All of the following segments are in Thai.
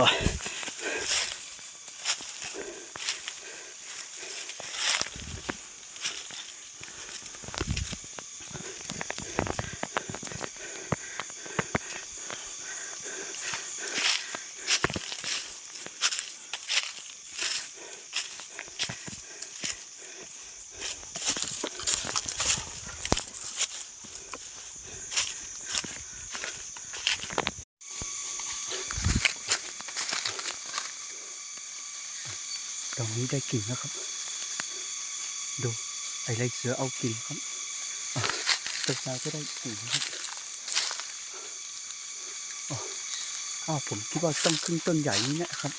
อ้ย ตรงนี้ได้กลิ่นแล้วครับ ดูไอ้ไรเสือเอากลิ่นครับตัวตาก็ได้กลิ่นครับอ๋ออ้าวผมคิดว่าต้องขึ้นต้นใหญ่นี้นะครับ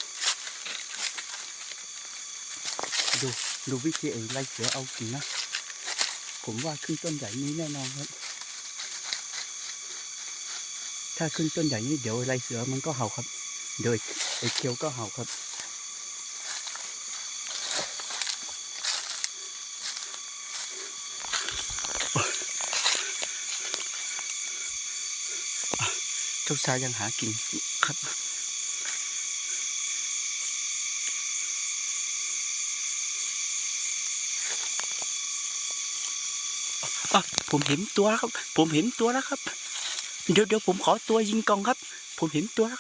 ดูดูวิธีไอ้ไรเสือเอากลิ่นนะผมว่าขึ้นต้นใหญ่นี้แน่นอนครับ ถ้าขึ้นต้นใหญ่นี้เดี๋ยวไรเสือมันก็เห่าครับโดยไอ้เคียวก็เห่าครับ เจ้าชายยังหากินครับ ผมเห็นตัวแล้วครับ ผมเห็นตัวแล้วครับ เดี๋ยวเดี๋ยวผมขอตัวยิงกองครับ ผมเห็นตัวแล้วครับ